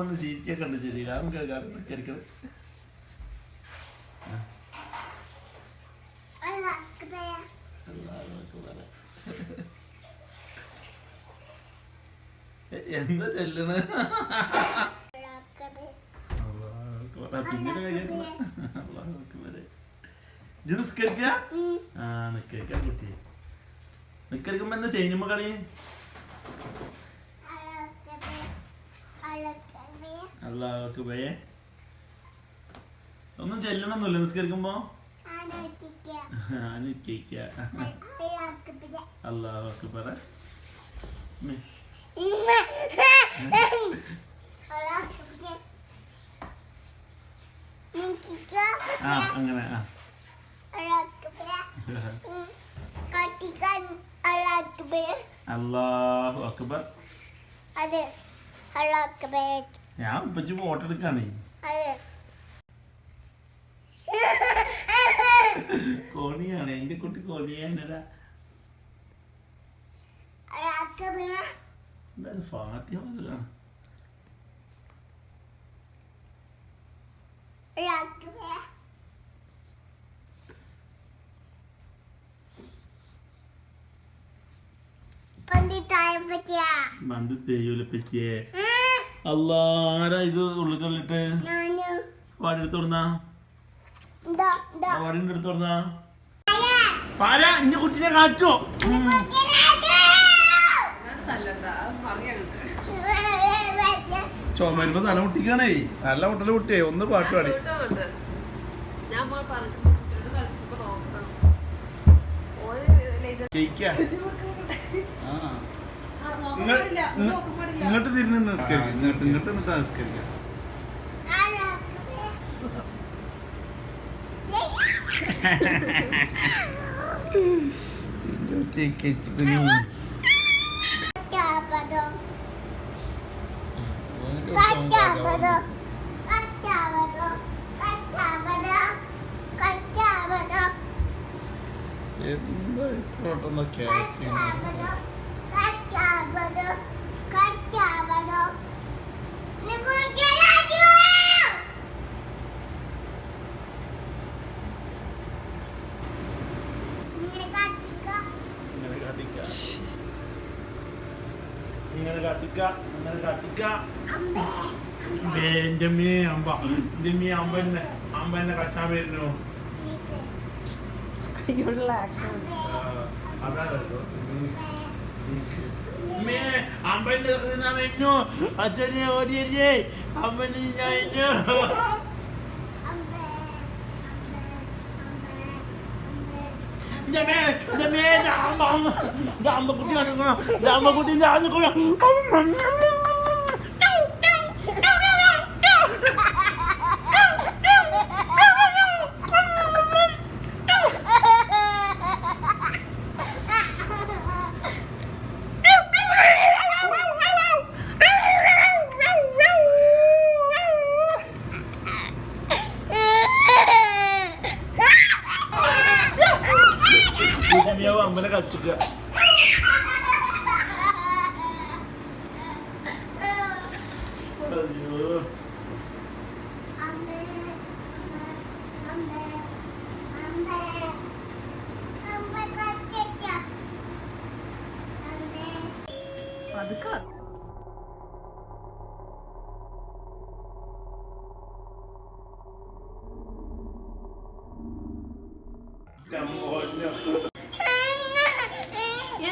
വന്ന് ചീച്ചിയൊക്കെ ഉണ്ട് ശരി. കാരണം നിക്കരിക്കത് എന്താ ചെല്ലണ്? ഇത് നിസ്കരിക്ക? ആ നിസ്കരിക്കാൻ കുട്ടി. നിസ്കരിക്കുമ്പോ എന്താ ചെയ്യുമ്പോ കളി? അള്ളാഹ് ഭയേ ഒന്നും ചെല്ലണമെന്നില്ല നിസ്കരിക്കുമ്പോ? അനുഷ്ഠിക്ക അള്ളാഹ് പറ. ആ അങ്ങനെ ആ. അള്ളാഹു അക്ബർ അതെ. അല്ലാഹു അക്ബർ ഞാൻ ഉപ്പച്ചു ഫോട്ടോ എടുക്കാണേ. കോണിയാണ് എന്റെ കുട്ടി കോണിയാണ് ബന്ധു പന്തിത്തായം പറ്റിയാ. തേയൂല അല്ലാരാ ഇത് ഞാൻ. വാടി എടുത്ത് ഇതാ. വാടിന്റെ എടുത്ത് തുറന്നാ പാല ഇന്റെ കുട്ടിനെ കാറ്റോ ചുമരുമ്പോ തല മുട്ടിക്കണേ. നല്ല മുട്ടൽ കുട്ടിയെ ഒന്ന് പാട്ട് പാടി. കേക്ക? ആ. ഇങ്ങോട്ട് തിരിഞ്ഞ് നമസ്കരിക്കാം ഇങ്ങോട്ട് നിന്നിട്ട് കറ്റാബദോ എന്താ ഇപ്പോട്ടൊന്ന് കറ്റാബദോ കറ്റാബദോ കറ്റാബദോ നിങ്ങൾക്കെല്ലാവരും ഇങ്ങനെ കാട്ടിക്ക ഇങ്ങനെ കാട്ടിക്ക. ഇങ്ങനെ കാട്ടിക്ക ഇങ്ങനെ കാട്ടിക്ക. എന്റെ മേ അമ്പ. എന്റെ മേ അമ്പന്നെ അമ്പന്നെ കച്ചാൻ വരുന്നു. ഇത് കയ്യോടുള്ള action. അതാ മേ അമ്പന്റെ വരുന്നു. അച്ഛനെ ഓടിയേ അമ്പന്റെ ഞാൻ വരുന്നു അമ്പേ അമ്പേ അമ്പേ എന്റെ മേ എന്റെ മേ എന്റെ അമ്പ അമ്പ എന്റെ അമ്പക്കുട്ടി വന്നിക്കണം എന്റെ അമ്മനെ അയ്യോ പതുക്കെ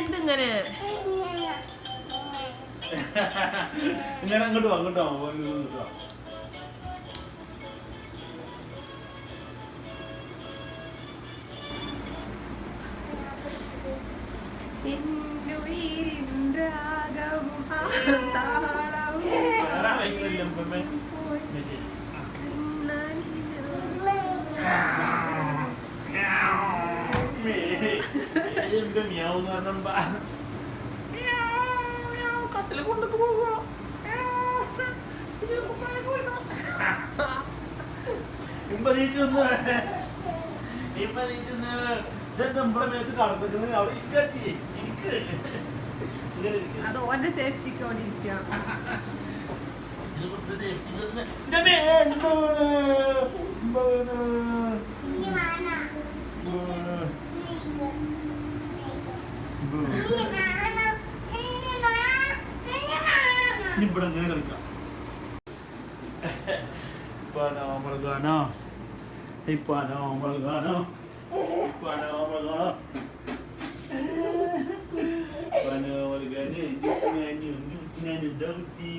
എന്തിങ്ങനെ? ഇങ്ങനെ അങ്ങോട്ട് വാ, അങ്ങോട്ട് വാ, എന്റെ മിയാവ് എന്ന് പറഞ്ഞ. കട്ടിലെ കൊണ്ടൊക്കെ പോവുക. നമ്മളെ മേത്ത് കടന്നിട്ട് അവിടെ ഇരിക്കാച്ചി ഇരിക്ക്. അത് ഓന്റെ സേഫ്റ്റിക്ക് വേണ്ടി ഇരിക്കാം. ഇതിനെ ഇവിടെ എങ്ങനെ കളിക്കാം ഇപ്പാനോ മൃഗാനോ ഇപ്പാനോ മൃഗാനോ ഇപ്പാനോ മൃഗാനോ ഇപ്പാനോ മൃഗാന് ഞാന് ഞാന് ഇതാ കുട്ടി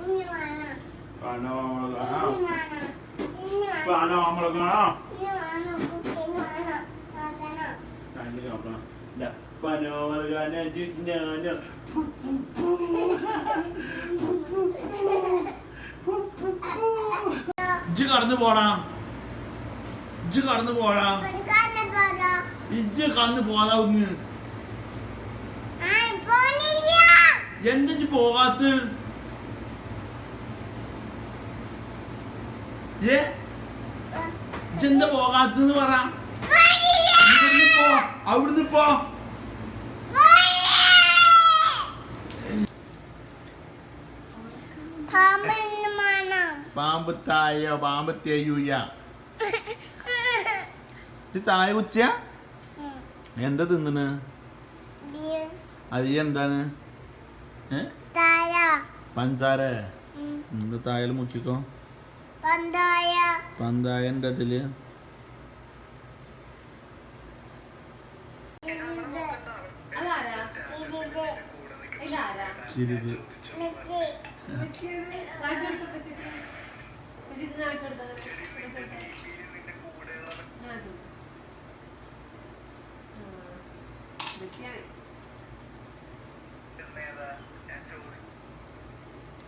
ഇനി വേണം. ഇപ്പാനോ മൃഗാനോ ഇനി വേണം. ഇനി വേണം. ഇപ്പാനോ മൃഗാനോ ഇനി വേണം. ഇതാ, ഇപ്പാനോ ഇജ്ജ് കടന്നു പോടാ ഇജ്ജ് കടന്നു പോടാ ഇജ്ജ് കടന്നു പോടാ ഒന്ന്. എന്താ പോകാത്ത ഏ ഇജ്ജ് എന്താ പോകാത്തെന്ന് പറ അവിടുന്ന് പോ. പാമ്പിന് മണം. പാമ്പ് തായോ? പാമ്പ് തേയൂയ? തായ കുച്ച ഉം. എന്താ തിന്നണ്? അരി എന്താണ്. പഞ്ചാര. എന്താ തായാലും മുക്കിക്കോ. പന്തായ. പന്തായ എന്റെ അതിൽ കൊടുത്തത്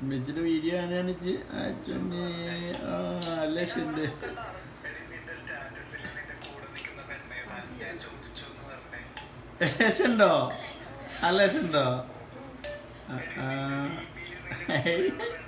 മെച്ചിന്റെ വീഡിയോ ആണിച്ച് അച്ഛനെ ആ അല്ലേ ലക്ഷണ്ടോ ആ ലക്ഷണ്ടോ ആ, ആ.